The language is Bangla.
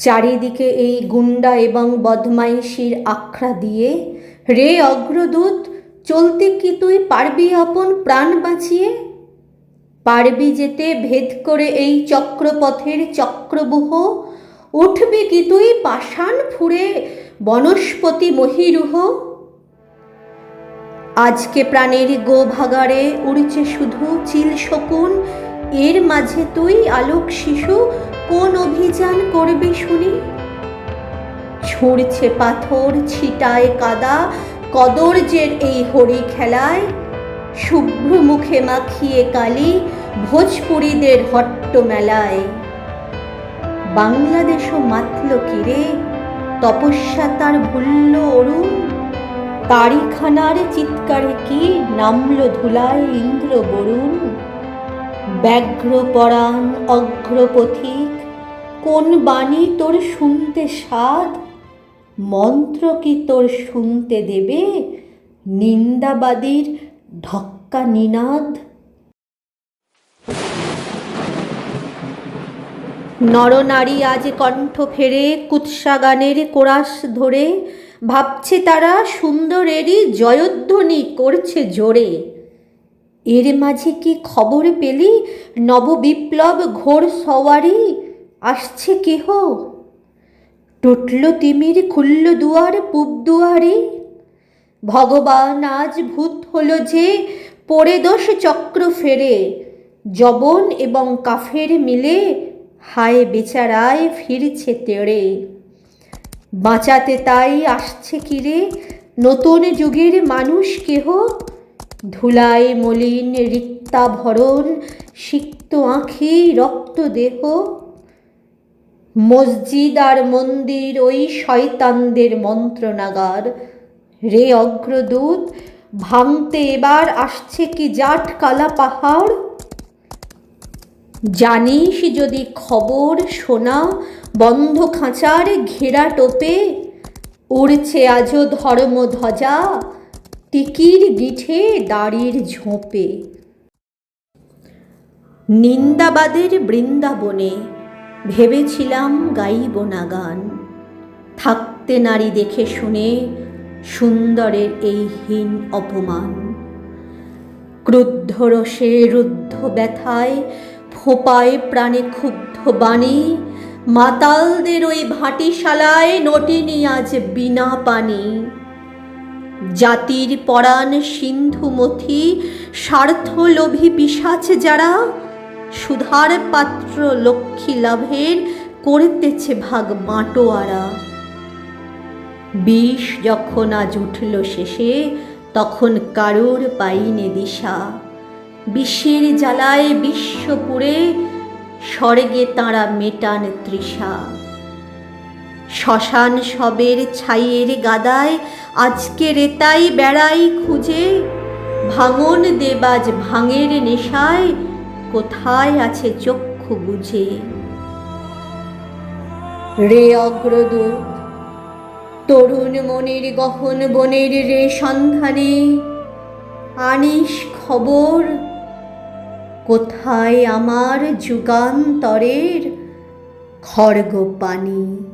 চারিদিকে এই গুন্ডা এবং বদমাইশির আখড়া দিয়ে, রে অগ্রদূত, চলতে কি তুই পারবি আপন প্রাণ বাঁচিয়ে? পারবি যেতে ভেদ করে এই চক্রপথের চক্রবুহ? উঠবি কি তুই পাষাণ ফুঁড়ে বনস্পতি মহিরুহ? আজকে প্রাণের গো ভাগাড়ে উড়ছে শুধু চিল শকুন, এর মাঝে তুই আলোক শিশু কোন অভিযান করবি শুনি? ছুঁড়ছে পাথর, ছিটায় কাদা, কদর্যের এই হরি খেলায়। শুভ্র মুখে মাখিয়ে কালি ভোজপুরীদের হট্ট মেলায়। বাংলাদেশও মাতল কিরে, তপস্যা তার ভুলল অরুণ। তারিখানার চিৎকারে কি নামল ধুলায় ইন্দ্র বরুণ ব্যগ্র পরাণ অগ্রপথিক কোন বাণী তোর শুনতে স্বাদ? মন্ত্র কি তোর শুনতে দেবে? নিন্দাবাদীর ঢক্কা নিনাদ। নরনারী আজ কণ্ঠ ফেরে, কুৎসা গানের কোরাস ধরে। ভাবছে তারা সুন্দরেরই জয়ধ্বনি করছে জোরে। এর মাঝে কি খবর পেলি? নববিপ্লব ঘোর সওয়ারি। আসছে কেহ? টুটল তিমির খুলল দুয়ার, পূব দুয়ারে। ভগবান আজ ভূত হলো যে পড়ে দোষ চক্র ফেরে। জবন এবং কাফের মিলে, হায় বেচারায় ফিরছে তেড়ে। বাঁচাতে তাই আসছে কিরে? নতুন যুগের মানুষ কেহ? ধুলায় মলিন রিক্তা ভরণ সিক্ত আঁখি, রক্ত দেহ। মসজিদ আর মন্দির, ওই শয়তানদের মন্ত্রণাগার। রে অগ্রদূত, ভাঙতে এবার আসছে কি জাট কালা পাহাড়? জানিস যদি খবর শোনা, বন্ধ খাঁচার ঘেরা টোপে, উড়ছে আজও ধর্মধ্বজা, টিকির গিঠে দাড়ির ঝোপে। নিন্দাবাদের বৃন্দাবনে ভেবেছিলাম গাইব না গান। থাকতে নারী দেখে শুনে সুন্দরের এই হীন অপমান। ক্রুদ্ধ রসে রুদ্ধ ব্যথায় ফোপায় প্রাণে ক্ষুব্ধ বাণী, মাতালদের ওই ভাটিশালায় নটিনি আজ বিনা পানি। জাতির পরাণ সিন্ধু মথি স্বার্থ লোভী পিসাচ যারা সুধার পাত্র লক্ষ্মী লাভের করতেছে ভাগ বাঁটোয়ারা বিষ যখন আজ উঠল শেষে, তখন কারোর পাইনে দিশা। বিশ্বের জ্বালায় বিশ্বপুরে স্বর্গে তাঁরা মেটান তৃষা। শ্মশান সবের ছাইয়ের গাদায় আজকে রেতাই বেড়াই খুঁজে, ভাঙন দেবাজ ভাঙের নেশায় কোথায় আছে চক্ষু বুঝে? রে অগ্রদূত, তরুণ মনের গহন বনের রে সন্ধানে, আনিস খবর, কোথায় আমার যুগান্তরের খড়গ পানি